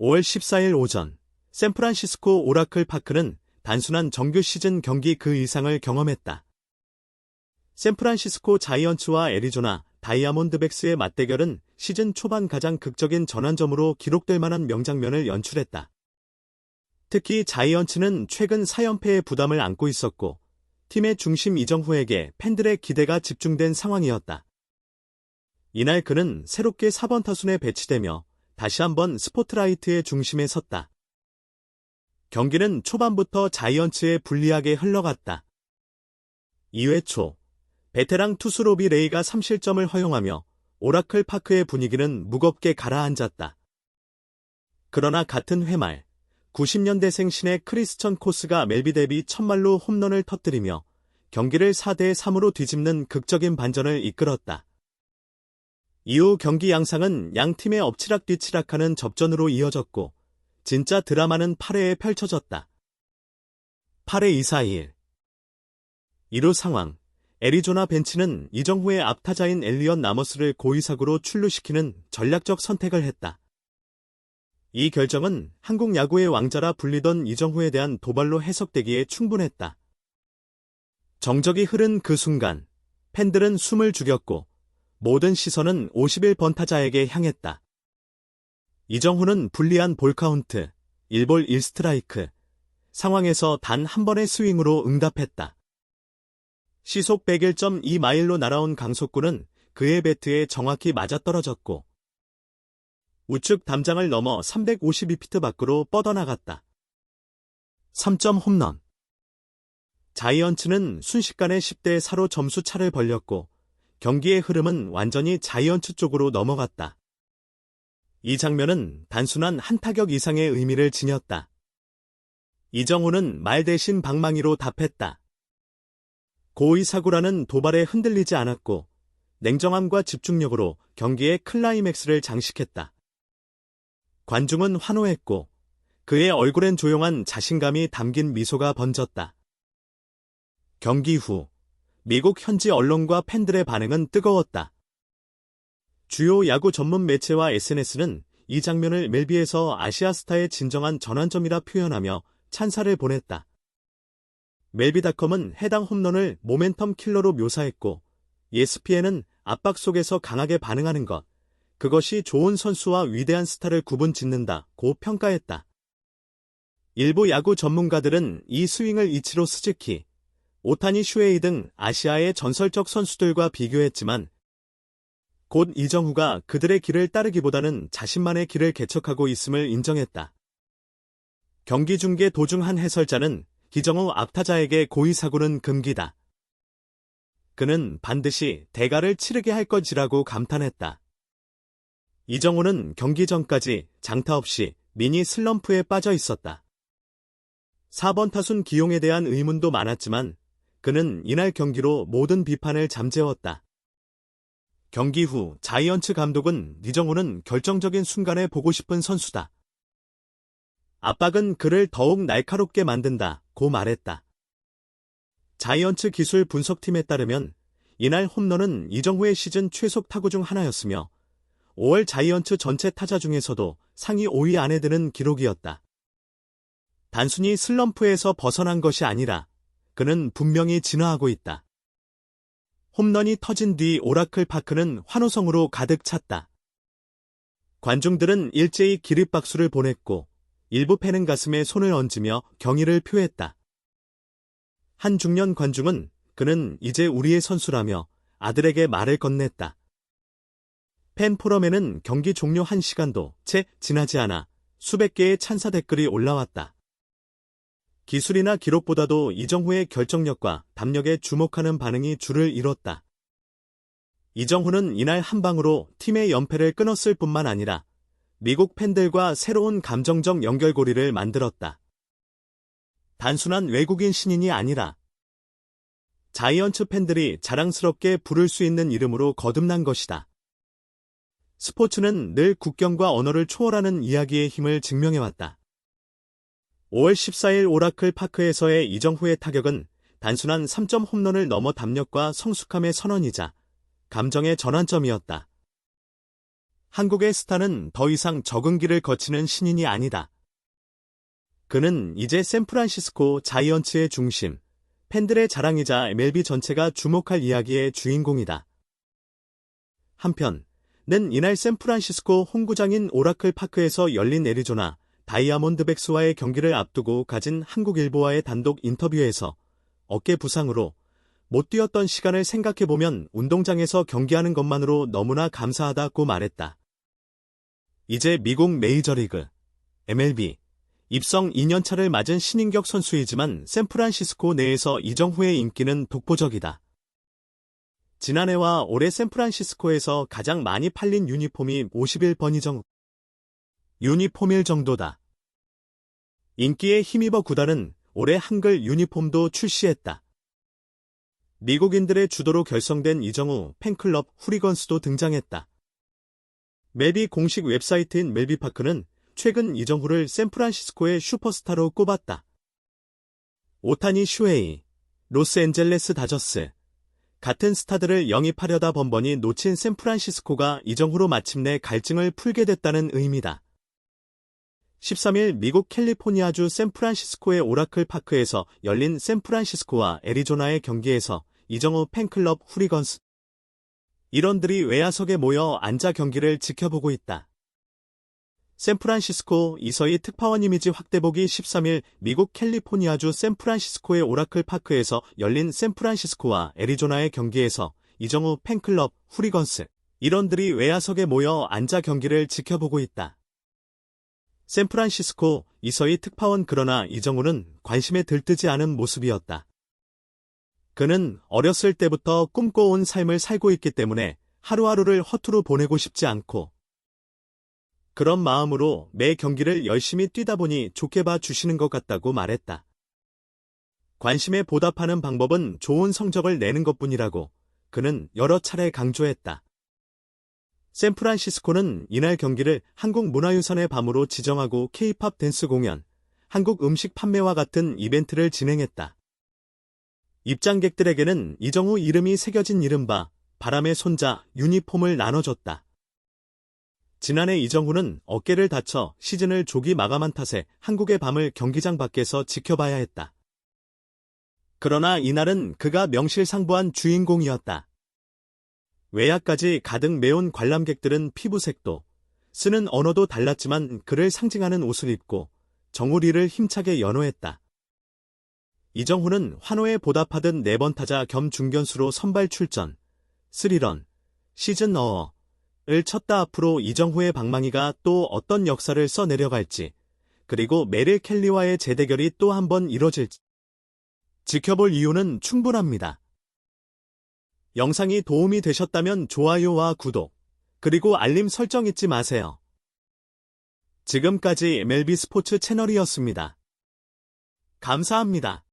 5월 14일 오전, 샌프란시스코 오라클 파크는 단순한 정규 시즌 경기 그 이상을 경험했다. 샌프란시스코 자이언츠와 애리조나 다이아몬드백스의 맞대결은 시즌 초반 가장 극적인 전환점으로 기록될 만한 명장면을 연출했다. 특히 자이언츠는 최근 4연패의 부담을 안고 있었고 팀의 중심 이정후에게 팬들의 기대가 집중된 상황이었다. 이날 그는 새롭게 4번 타순에 배치되며 다시 한번 스포트라이트의 중심에 섰다. 경기는 초반부터 자이언츠에 불리하게 흘러갔다. 2회 초, 베테랑 투수 로비 레이가 3실점을 허용하며 오라클 파크의 분위기는 무겁게 가라앉았다. 그러나 같은 회말, 90년대생 신의 크리스천 코스가 멜비 대비 첫말로 홈런을 터뜨리며 경기를 4대 3으로 뒤집는 극적인 반전을 이끌었다. 이후 경기 양상은 양 팀의 엎치락뒤치락하는 접전으로 이어졌고 진짜 드라마는 8회에 펼쳐졌다. 8회 2사일 1루 상황 애리조나 벤치는 이정후의 앞타자인 엘리언 나머스를 고의사구로 출루시키는 전략적 선택을 했다. 이 결정은 한국 야구의 왕자라 불리던 이정후에 대한 도발로 해석되기에 충분했다. 정적이 흐른 그 순간 팬들은 숨을 죽였고 모든 시선은 51번 타자에게 향했다. 이정후는 불리한 볼 카운트, 1볼 1스트라이크 상황에서 단 한 번의 스윙으로 응답했다. 시속 101.2마일로 날아온 강속구는 그의 배트에 정확히 맞아떨어졌고 우측 담장을 넘어 352피트 밖으로 뻗어나갔다. 3점 홈런 자이언츠는 순식간에 10대 4로 점수 차를 벌렸고 경기의 흐름은 완전히 자이언츠 쪽으로 넘어갔다. 이 장면은 단순한 한 타격 이상의 의미를 지녔다. 이정우는 말 대신 방망이로 답했다. 고의 사고라는 도발에 흔들리지 않았고 냉정함과 집중력으로 경기의 클라이맥스를 장식했다. 관중은 환호했고 그의 얼굴엔 조용한 자신감이 담긴 미소가 번졌다. 경기 후 미국 현지 언론과 팬들의 반응은 뜨거웠다. 주요 야구 전문 매체와 SNS는 이 장면을 멜비에서 아시아스타의 진정한 전환점이라 표현하며 찬사를 보냈다. 멜비닷컴은 해당 홈런을 모멘텀 킬러로 묘사했고 ESPN은 압박 속에서 강하게 반응하는 것, 그것이 좋은 선수와 위대한 스타를 구분 짓는다 고 평가했다. 일부 야구 전문가들은 이 스윙을 이치로 스즈키, 오타니 슈에이 등 아시아의 전설적 선수들과 비교했지만 곧 이정후가 그들의 길을 따르기보다는 자신만의 길을 개척하고 있음을 인정했다. 경기 중계 도중 한 해설자는 기정후 앞타자에게 고의 사고는 금기다. 그는 반드시 대가를 치르게 할 것이라고 감탄했다. 이정우는 경기 전까지 장타 없이 미니 슬럼프에 빠져 있었다. 4번 타순 기용에 대한 의문도 많았지만 그는 이날 경기로 모든 비판을 잠재웠다. 경기 후 자이언츠 감독은 이정우는 결정적인 순간에 보고 싶은 선수다. 압박은 그를 더욱 날카롭게 만든다 고 말했다. 자이언츠 기술 분석팀에 따르면 이날 홈런은 이정후의 시즌 최속 타구 중 하나였으며 5월 자이언츠 전체 타자 중에서도 상위 5위 안에 드는 기록이었다. 단순히 슬럼프에서 벗어난 것이 아니라 그는 분명히 진화하고 있다. 홈런이 터진 뒤 오라클 파크는 환호성으로 가득 찼다. 관중들은 일제히 기립박수를 보냈고 일부 팬은 가슴에 손을 얹으며 경의를 표했다. 한 중년 관중은 그는 이제 우리의 선수라며 아들에게 말을 건넸다. 팬 포럼에는 경기 종료 1시간도 채 지나지 않아 수백 개의 찬사 댓글이 올라왔다. 기술이나 기록보다도 이정후의 결정력과 담력에 주목하는 반응이 줄을 이뤘다. 이정후는 이날 한 방으로 팀의 연패를 끊었을 뿐만 아니라 미국 팬들과 새로운 감정적 연결고리를 만들었다. 단순한 외국인 신인이 아니라 자이언츠 팬들이 자랑스럽게 부를 수 있는 이름으로 거듭난 것이다. 스포츠는 늘 국경과 언어를 초월하는 이야기의 힘을 증명해왔다. 5월 14일 오라클 파크에서의 이정후의 타격은 단순한 3점 홈런을 넘어 담력과 성숙함의 선언이자 감정의 전환점이었다. 한국의 스타는 더 이상 적응기를 거치는 신인이 아니다. 그는 이제 샌프란시스코 자이언츠의 중심, 팬들의 자랑이자 MLB 전체가 주목할 이야기의 주인공이다. 한편, 는 이날 샌프란시스코 홈구장인 오라클 파크에서 열린 애리조나 다이아몬드 백스와의 경기를 앞두고 가진 한국일보와의 단독 인터뷰에서 어깨 부상으로 못 뛰었던 시간을 생각해보면 운동장에서 경기하는 것만으로 너무나 감사하다고 말했다. 이제 미국 메이저리그, MLB, 입성 2년차를 맞은 신인격 선수이지만 샌프란시스코 내에서 이정후의 인기는 독보적이다. 지난해와 올해 샌프란시스코에서 가장 많이 팔린 유니폼이 51번 이 정 유니폼일 정도다. 인기에 힘입어 구단은 올해 한글 유니폼도 출시했다. 미국인들의 주도로 결성된 이정우 팬클럽 후리건스도 등장했다. 멜비 공식 웹사이트인 멜비파크는 최근 이정후를 샌프란시스코의 슈퍼스타로 꼽았다. 오타니 슈에이, 로스앤젤레스 다저스, 같은 스타들을 영입하려다 번번이 놓친 샌프란시스코가 이정후로 마침내 갈증을 풀게 됐다는 의미다. 13일 미국 캘리포니아주 샌프란시스코의 오라클 파크에서 열린 샌프란시스코와 애리조나의 경기에서 이정후 팬클럽 후리건스 일원들이 외야석에 모여 앉아 경기를 지켜보고 있다. 샌프란시스코 이서희 특파원 이미지 확대복이 13일 미국 캘리포니아주 샌프란시스코의 오라클 파크에서 열린 샌프란시스코와 애리조나의 경기에서 이정후 팬클럽 후리건스 일원들이 외야석에 모여 앉아 경기를 지켜보고 있다. 샌프란시스코 이서희 특파원 그러나 이정우는 관심에 들뜨지 않은 모습이었다. 그는 어렸을 때부터 꿈꿔온 삶을 살고 있기 때문에 하루하루를 허투루 보내고 싶지 않고 그런 마음으로 매 경기를 열심히 뛰다 보니 좋게 봐 주시는 것 같다고 말했다. 관심에 보답하는 방법은 좋은 성적을 내는 것 뿐이라고 그는 여러 차례 강조했다. 샌프란시스코는 이날 경기를 한국 문화유산의 밤으로 지정하고 케이팝 댄스 공연, 한국 음식 판매와 같은 이벤트를 진행했다. 입장객들에게는 이정후 이름이 새겨진 이른바 바람의 손자 유니폼을 나눠줬다. 지난해 이정후는 어깨를 다쳐 시즌을 조기 마감한 탓에 한국의 밤을 경기장 밖에서 지켜봐야 했다. 그러나 이날은 그가 명실상부한 주인공이었다. 외야까지 가득 메운 관람객들은 피부색도 쓰는 언어도 달랐지만 그를 상징하는 옷을 입고 정우리를 힘차게 연호했다. 이정후는 환호에 보답하듯 네 번 타자 겸 중견수로 선발 출전, 스리런, 시즌 어어, 을 쳤다 앞으로 이정후의 방망이가 또 어떤 역사를 써내려갈지, 그리고 메릴 켈리와의 재대결이 또 한 번 이뤄질지 지켜볼 이유는 충분합니다. 영상이 도움이 되셨다면 좋아요와 구독, 그리고 알림 설정 잊지 마세요. 지금까지 MLB 스포츠 채널이었습니다. 감사합니다.